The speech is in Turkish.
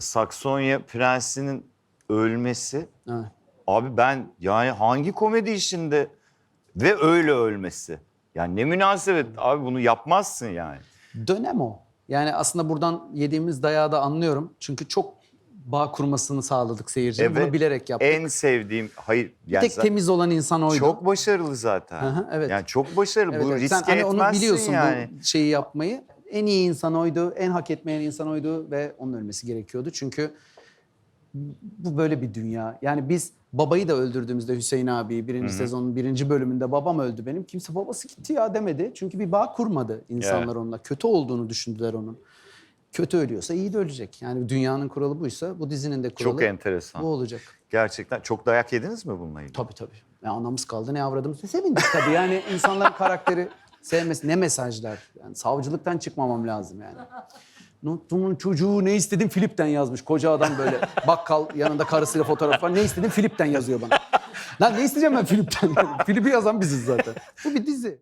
Saksonya prensinin ölmesi Evet. abi ben yani hangi komedi işinde ve öyle ölmesi. Yani ne münasebet abi bunu yapmazsın yani. Dönem o. Yani aslında buradan yediğimiz dayağı da anlıyorum. Çünkü çok bağ kurmasını sağladık seyircinin. Bunu bilerek yaptık. En sevdiğim hayır Bir yani tek zaten temiz olan insan oydu. çok başarılı zaten. Hı hı, evet. Yani çok başarılı. Evet, bu evet. riske Sen hani onu etmezsin biliyorsun yani. bu şeyi yapmayı. En iyi insan oydu, en hak etmeyen insan oydu ve onun ölmesi gerekiyordu. Çünkü bu böyle bir dünya. Yani biz babayı da öldürdüğümüzde Hüseyin abi birinci sezonun birinci bölümünde babam öldü benim. Kimse babası gitti ya demedi. Çünkü bir bağ kurmadı insanlar Evet. onunla. Kötü olduğunu düşündüler onun. Kötü ölüyorsa iyi de ölecek. Yani dünyanın kuralı buysa bu dizinin de kuralı Çok enteresan. bu olacak. Gerçekten çok dayak yediniz mi bununla ilgili? Tabii tabii. Ya anamız kaldı ne avradımız. Sevindik tabii yani insanların karakteri sevmesi. Ne mesajlar. Yani savcılıktan çıkmamam lazım yani. Nuttumun çocuğu ne istedin Filip'ten yazmış. Koca adam böyle bakkal yanında karısıyla fotoğraf var. Ne istedin Filip'ten yazıyor bana. Lan ne isteyeceğim ben Filip'ten? Filip'i yazan biziz zaten. Bu bir dizi.